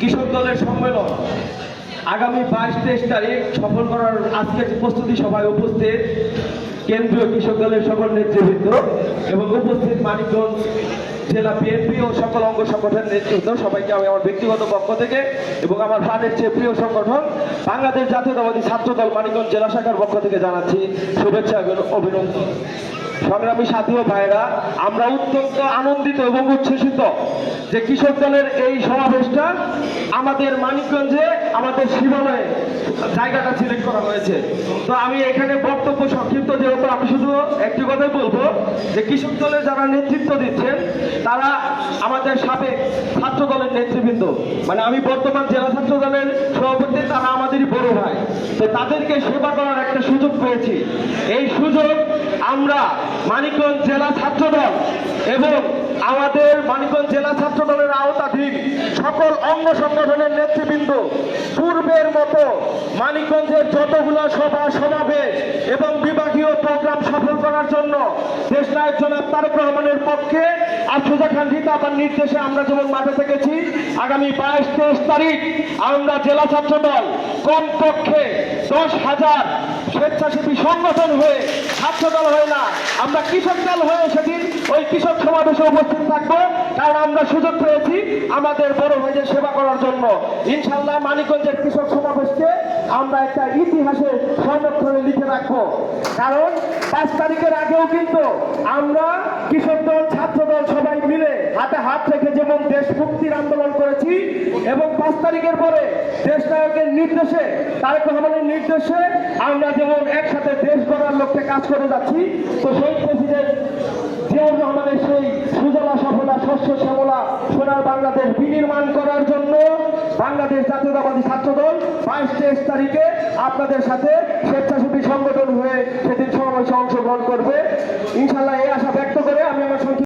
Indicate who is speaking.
Speaker 1: কৃষক দলের সম্মেলন। আগামী বাইশ তেইশ তারিখ সফল করার আজকের প্রস্তুতি সভায় উপস্থিত কেন্দ্রীয় কৃষক দলের সকল নেতৃবৃন্দ এবং উপস্থিত মানিকগঞ্জ জেলা বিএনপি ও সকল অঙ্গ সংগঠনের নেতৃত্ব সবাইকে আমি আমার ব্যক্তিগত পক্ষ থেকে এবং আমার প্রাণের চেয়ে প্রিয় সংগঠন বাংলাদেশ জাতীয়তাবাদী ছাত্র দল মানিকগঞ্জ জেলা শাখার পক্ষ থেকে জানাচ্ছি শুভেচ্ছা এবং অভিনন্দন। সংগ্রামী সাথী ও ভাইরা আমরা অত্যন্ত আনন্দিত এবং উচ্ছ্বসিত যে কৃষক দলের এই সমাবেশটা আমাদের মানিকগঞ্জে, আমাদের শিবালয়ে জায়গাটা সিলেক্ট করা হয়েছে। তো আমি এখানে বক্তব্য সংক্ষিপ্ত যেহেতু, আমি শুধু একটি কথাই বলব। যে কৃষক দলের যারা নেতৃত্ব দিচ্ছেন, তারা আমাদের সাবেক ছাত্র দলের নেতৃবৃন্দ। মানে আমি বর্তমান জেলা ছাত্র দলের সভাপতি, তারা আমাদেরই বড় ভাই। তো তাদেরকে সেবা করার একটা সুযোগ পেয়েছি। এই সুযোগ আমরা মানিকগঞ্জ জেলা ছাত্র দল এবং আমাদের মানিকগঞ্জ জেলা ছাত্র দলের আওতাধীন সকল অঙ্গ সংগঠনের নেতৃবৃন্দ, পূর্বের মতো মানিকগঞ্জের যতগুলো সভা সমাবেশ এবং বিভাগীয় প্রোগ্রাম সফল করার জন্য জনাব তারেক রহমানের পক্ষে আর সোজা খান রিতা আপার নির্দেশে আমরা যেমন মাঠে থেকেছি আগামী বাইশ তেইশ তারিখ আমরা জেলা ছাত্র দল কমপক্ষে দশ হাজার স্বেচ্ছাসেবী সংগঠন হয়ে ছাত্র দল হয়ে না। আমরা কৃষক দল হয়ে সেদিন ওই কৃষক সমাবেশে উপস্থিত থাকব। কারণ আমরা সুযোগ পেয়েছি আমাদের বড় ভাইদের সেবা করার জন্য। ইনশাল্লাহ মানিকগঞ্জের কৃষক সমাবেশকে আমরা একটা ইতিহাসে সংরক্ষণে লিখে রাখব। কারণ পাঁচ তারিখের আগেও কিন্তু আমরা কৃষক দল ছাত্র দল সবাই মিলে হাতে হাত রেখে যেমন দেশ মুক্তির আন্দোলন করেছি এবং পাঁচ তারিখের পরে দেশ নায়কের নির্দেশে, তারেক রহমানের নির্দেশে আমরা যেমন একসাথে দেশ গড়ার লক্ষ্যে কাজ করে যাচ্ছি, তো সেই প্রেসিডেন্ট জিয়াউর রহমানের সেই সুজলা সফলা, শস্য শ্যামলা, সোনার বাংলাদেশ বিনির্মাণ করার জন্য বাংলাদেশ জাতীয়তাবাদী ছাত্র দল বাইশ তেইশ তারিখে আপনাদের সাথে স্বেচ্ছাসেবী সংগঠন হয়ে সেদিন সমাবেশে অংশগ্রহণ করবে। ইনশাল্লাহ